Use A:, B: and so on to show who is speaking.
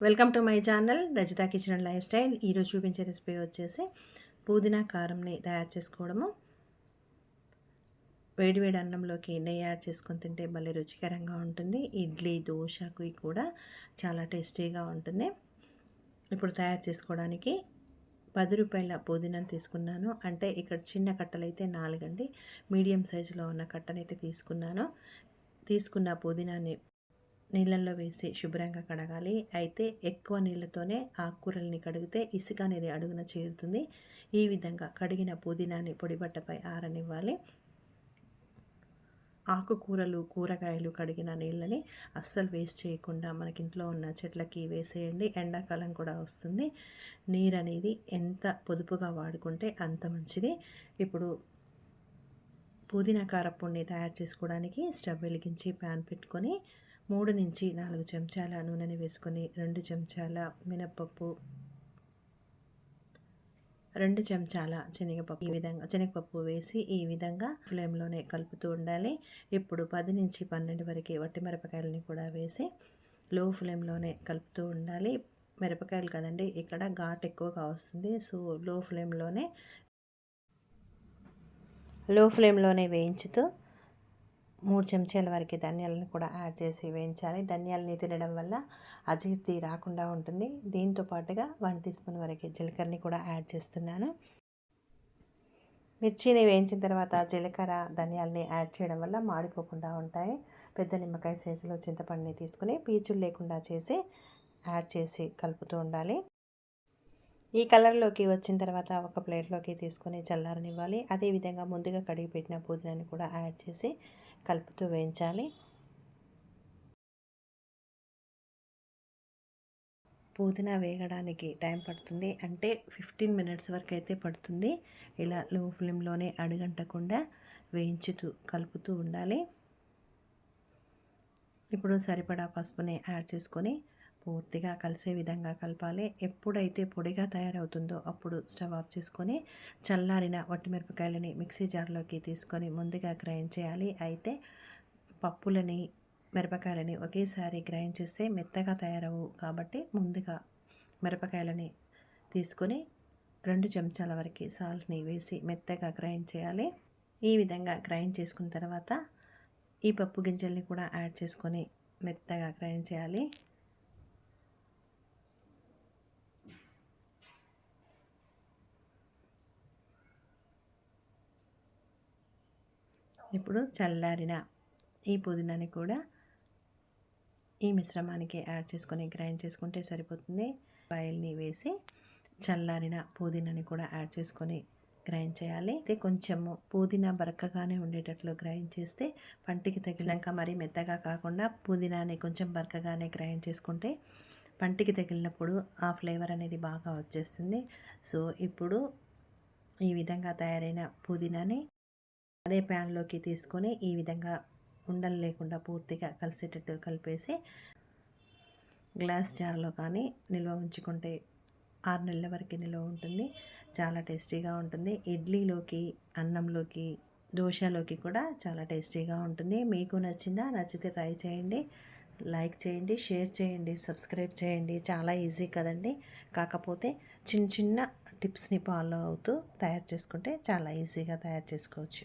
A: Welcome to my channel Rajitha kitchen and lifestyle. ఈరోజు చూపించే recipe వచ్చేసి పుదీనా కారంని తయారు చేసుకోవడము. వేడివేడి అన్నంలోకి నెయ్యి యాడ్ చేసుకొని తింటే భలే రుచికరంగా ఉంటుంది. ఇడ్లీ దోశకి కూడా చాలా టేస్టీగా ఉంటుంది. ఇప్పుడు తయారు చేసుకోవడానికి పది రూపాయల పుదీనాను తీసుకున్నాను. అంటే ఇక్కడ చిన్న కట్టలు అయితే నాలుగండి. మీడియం సైజులో ఉన్న కట్టనైతే తీసుకున్నాను. తీసుకున్న పుదీనాని నీళ్ళల్లో వేసి శుభ్రంగా కడగాలి. అయితే ఎక్కువ నీళ్ళతోనే ఆకుకూరల్ని కడిగితే ఇసుక అనేది అడుగున చేరుతుంది. ఈ విధంగా కడిగిన పుదీనాని పొడిబట్టపై ఆరనివ్వాలి. ఆకుకూరలు కూరగాయలు కడిగిన నీళ్ళని అస్సలు వేస్ట్ చేయకుండా మనకి ఇంట్లో ఉన్న చెట్లకి వేసేయండి. ఎండాకాలం కూడా వస్తుంది. నీరు అనేది ఎంత పొదుపుగా వాడుకుంటే అంత మంచిది. ఇప్పుడు పుదీనా కారపొడిని తయారు చేసుకోవడానికి స్టవ్ వెలిగించి ప్యాన్ పెట్టుకొని మూడు నుంచి నాలుగు చెంచాల నూనెని వేసుకొని రెండు చెంచాల మినప్పప్పు రెండు చెంచాల శనగపప్పు ఈ విధంగా శనగపప్పు వేసి ఈ విధంగా ఫ్లేమ్లోనే కలుపుతూ ఉండాలి. ఇప్పుడు పది నుంచి పన్నెండు వరకు వట్టి మిరపకాయలని కూడా వేసి లో ఫ్లేమ్లోనే కలుపుతూ ఉండాలి. మిరపకాయలు కదండి ఇక్కడ ఘాట్ ఎక్కువగా వస్తుంది. సో లో ఫ్లేమ్లోనే లో ఫ్లేమ్లోనే వేయించుతూ మూడు చెంచాల వరకు ధనియాలను కూడా యాడ్ చేసి వేయించాలి. ధనియాలని తినడం వల్ల అజీర్తి రాకుండా ఉంటుంది. దీంతో పాటుగా వన్ టీ స్పూన్ వరకు జీలకర్రని కూడా యాడ్ చేస్తున్నాను. మిర్చిని వేయించిన తర్వాత జీలకర్ర ధనియాలని యాడ్ చేయడం వల్ల మాడిపోకుండా ఉంటాయి. పెద్ద నిమ్మకాయ సైజులో చింతపండుని తీసుకుని పీచులు లేకుండా చేసి యాడ్ చేసి కలుపుతూ ఉండాలి. ఈ కలర్లోకి వచ్చిన తర్వాత ఒక ప్లేట్లోకి తీసుకొని చల్లారనివ్వాలి. అదేవిధంగా ముందుగా కడిగి పెట్టిన పుదీనాని కూడా యాడ్ చేసి కలుపుతూ వేయించాలి. పుదీనా వేగడానికి టైం పడుతుంది. అంటే ఫిఫ్టీన్ మినిట్స్ వరకు అయితే పడుతుంది. ఇలా లో ఫ్లేమ్లోనే అడుగంటకుండా వేయించుతూ కలుపుతూ ఉండాలి. ఇప్పుడు సరిపడా పసుపుని యాడ్ చేసుకొని పూర్తిగా కలిసే విధంగా కలపాలి. ఎప్పుడైతే పొడిగా తయారవుతుందో అప్పుడు స్టవ్ ఆఫ్ చేసుకొని చల్లారిన వట్టిమిరపకాయలని మిక్సీ జార్లోకి తీసుకొని ముందుగా గ్రైండ్ చేయాలి. అయితే పప్పులని మిరపకాయలని ఒకేసారి గ్రైండ్ చేస్తే మెత్తగా తయారవు కాబట్టి ముందుగా మిరపకాయలని తీసుకొని రెండు చెంచాల వరకు సాల్ట్ని వేసి మెత్తగా గ్రైండ్ చేయాలి. ఈ విధంగా గ్రైండ్ చేసుకున్న తర్వాత ఈ పప్పు గింజల్ని కూడా యాడ్ చేసుకొని మెత్తగా గ్రైండ్ చేయాలి. ఇప్పుడు చల్లారిన ఈ పుదీనాని కూడా ఈ మిశ్రమానికి యాడ్ చేసుకొని గ్రైండ్ చేసుకుంటే సరిపోతుంది. ఆయిల్ని వేసి చల్లారిన పుదీనాని కూడా యాడ్ చేసుకొని గ్రైండ్ చేయాలి. అయితే కొంచెము పుదీనా బరకగానే ఉండేటట్లు గ్రైండ్ చేస్తే పంటికి తగిలినాక మరీ మెత్తగా కాకుండా పుదీనాని కొంచెం బరకగానే గ్రైండ్ చేసుకుంటే పంటికి తగిలినప్పుడు ఆ ఫ్లేవర్ అనేది బాగా వచ్చేస్తుంది. సో ఇప్పుడు ఈ విధంగా తయారైన పుదీనాని అదే ప్యాన్లోకి తీసుకొని ఈ విధంగా ఉండలు లేకుండా పూర్తిగా కలిసేటట్టు కలిపేసి గ్లాస్ జార్లో కానీ నిల్వ ఉంచుకుంటే ఆరు నెలల వరకు నిల్వ ఉంటుంది. చాలా టేస్టీగా ఉంటుంది. ఇడ్లీలోకి అన్నంలోకి దోశలోకి కూడా చాలా టేస్టీగా ఉంటుంది. మీకు నచ్చిందా నచ్చితే ట్రై చేయండి. లైక్ చేయండి షేర్ చేయండి సబ్స్క్రైబ్ చేయండి. చాలా ఈజీ కదండి. కాకపోతే చిన్న చిన్న టిప్స్ని ఫాలో అవుతూ తయారు చేసుకుంటే చాలా ఈజీగా తయారు చేసుకోవచ్చు.